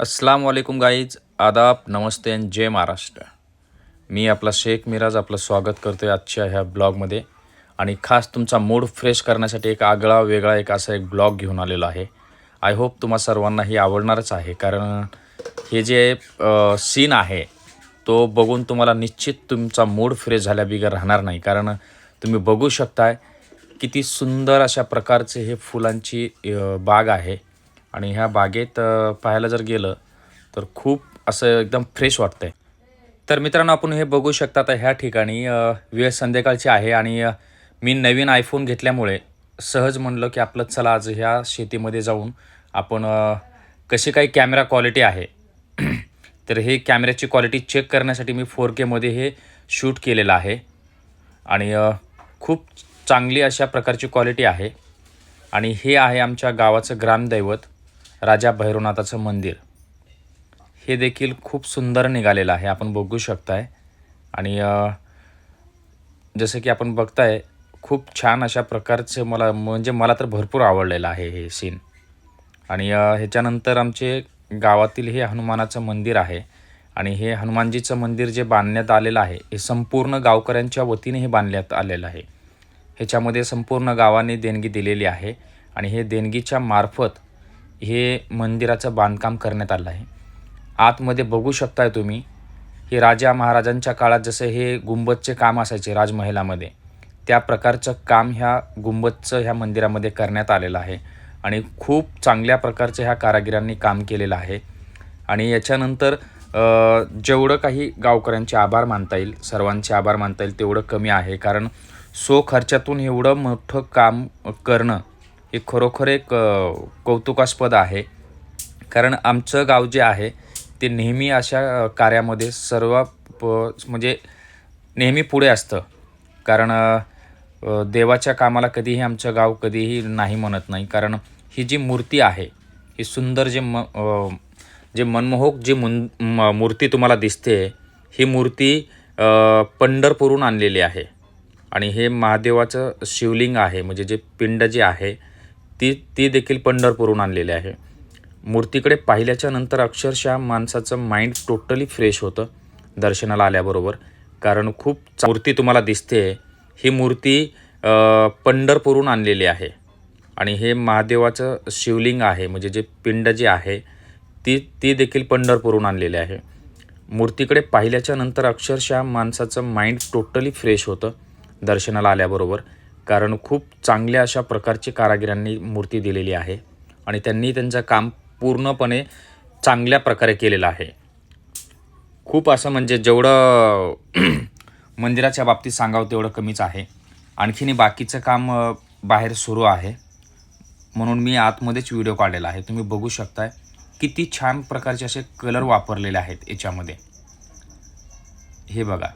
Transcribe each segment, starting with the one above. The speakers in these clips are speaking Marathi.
अस्सलाम वालेकुम गाईज आदाब नमस्ते अँड जय महाराष्ट्र. मी आपला शेख मिराज आपलं स्वागत करतो आहे आजच्या ह्या ब्लॉगमध्ये. आणि खास तुमचा मूड फ्रेश करण्यासाठी एक आगळा वेगळा एक असा एक ब्लॉग घेऊन आलेलो आहे. आय होप तुम्हा सर्वांनाही आवडणारच आहे कारण हे जे सीन आहे तो बघून तुम्हाला निश्चित तुमचा मूड फ्रेश झाल्याबिगर राहणार नाही. कारण तुम्ही बघू शकताय किती सुंदर अशा प्रकारचे हे फुलांची बाग आहे. आणि ह्या बागेत पाहायला जर गेलं तर खूप असं एकदम फ्रेश वाटतं आहे तर मित्रांनो आपण हे बघू शकता आता ह्या ठिकाणी वेळ संध्याकाळची आहे आणि मी नवीन आयफोन घेतल्यामुळे सहज म्हणलं की आपलं चला आज ह्या शेतीमध्ये जाऊन आपण कशी काही कॅमेरा क्वालिटी आहे तर हे कॅमेऱ्याची क्वालिटी चेक करण्यासाठी मी फोर केमध्ये हे शूट केलेलं आहे. आणि खूप चांगली अशा प्रकारची क्वालिटी आहे. आणि हे आहे आमच्या गावाचं ग्रामदैवत. राजा भैरवनाथाचं मंदिर. हे देखील खूप सुंदर निघालेलं आहे आपण बघू शकताय. आणि जसं की आपण बघताय खूप छान अशा प्रकारचं मला म्हणजे मला तर भरपूर आवडलेलं आहे हे सीन आणि ह्याच्यानंतर आमचे गावातील हे हनुमानाचं मंदिर आहे. आणि हे हनुमानजीचं मंदिर जे बांधण्यात आलेलं आहे हे संपूर्ण गावकऱ्यांच्या वतीने हे बांधण्यात आलेलं आहे. ह्याच्यामध्ये संपूर्ण गावाने देणगी दिलेली आहे. आणि हे देणगीच्या मार्फत हे मंदिराचं बांधकाम करण्यात आलं आहे. आतमध्ये बघू शकताय तुम्ही हे राजा महाराजांच्या काळात जसं हे गुंबदचे काम असायचे राजमहलामध्ये त्या प्रकारचं काम ह्या गुंबदचं ह्या मंदिरामध्ये करण्यात आलेलं आहे. आणि खूप चांगल्या प्रकारचं ह्या कारागिरांनी काम केलेलं आहे. आणि याच्यानंतर जेवढं काही गावकऱ्यांचे आभार मानता येईल सर्वांचे आभार मानता येईल तेवढं कमी आहे. कारण सो खर्चातून एवढं मोठं काम करणं हे खरोखर एक कौतुकास्पद आहे. कारण आमचं गाव जे आहे ते नेहमी अशा कार्यामध्ये सर्व प म्हणजे नेहमी पुढे असतं. कारण देवाच्या कामाला कधीही आमचं गाव कधीही नाही म्हणत नाही. कारण ही जी मूर्ती आहे ही सुंदर जे म जे मनमोहक जी मुन म- मूर्ती तुम्हाला दिसते ही मूर्ती पंढरपूरून आणलेली आहे. आणि हे महादेवाचं शिवलिंग आहे म्हणजे जे पिंड जे आहे ती ती देखील पंढरपूरहून आणलेली आहे. मूर्तीकडे पाहिल्याच्या नंतर अक्षरशः माणसाचं माइंड टोटली फ्रेश होतं दर्शनाला आल्याबरोबर. कारण खूप मूर्ती तुम्हाला दिसते. ही मूर्ती अ, पंढरपूरहून आणलेली आहे. आणि हे महादेवाचं शिवलिंग आहे म्हणजे जे पिंड जे आहे ती ती देखील पंढरपूरहून आणलेली आहे. मूर्तीकडे पाहिल्याच्या नंतर अक्षरशः माणसाचं माइंड टोटली फ्रेश होतं दर्शनाला आल्याबरोबर. कारण खूप चांगल्या अशा प्रकारची कारागिरांनी मूर्ती दिलेली आहे आणि त्यांनी त्यांचं काम पूर्णपणे चांगल्या प्रकारे केलेलं आहे. खूप असं म्हणजे जेवढं मंदिराच्या बाबतीत सांगावं तेवढं कमीच आहे. आणखीन बाकीचं काम बाहेर सुरू आहे. म्हणून मी आतमध्येच व्हिडिओ काढलेला आहे. तुम्ही बघू शकताय किती छान प्रकारचे असे कलर वापरलेले आहेत याच्यामध्ये. हे बघा.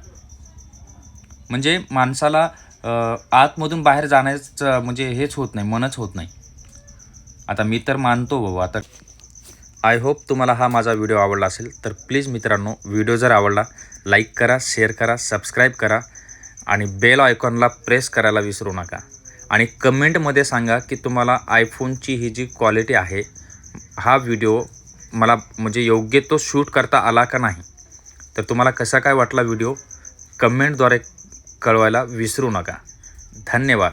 म्हणजे माणसाला आतमधून बाहेर जाण्याचं म्हणजे हेच होत नाही मनच होत नाही. आता मी तर मानतो बाबा आता आय होप तुम्हाला हा माझा व्हिडिओ आवडला असेल तर प्लीज मित्रांनो व्हिडिओ जर आवडला लाईक करा शेअर करा सबस्क्राईब करा आणि बेल आयकॉनला प्रेस करायला विसरू नका. आणि कमेंटमध्ये सांगा की तुम्हाला आयफोनची ही जी क्वालिटी आहे हा व्हिडिओ मला म्हणजे योग्य तो शूट करता आला का नाही. तर तुम्हाला कसा काय वाटला व्हिडिओ कमेंटद्वारे कळवायला विसरू नका. धन्यवाद.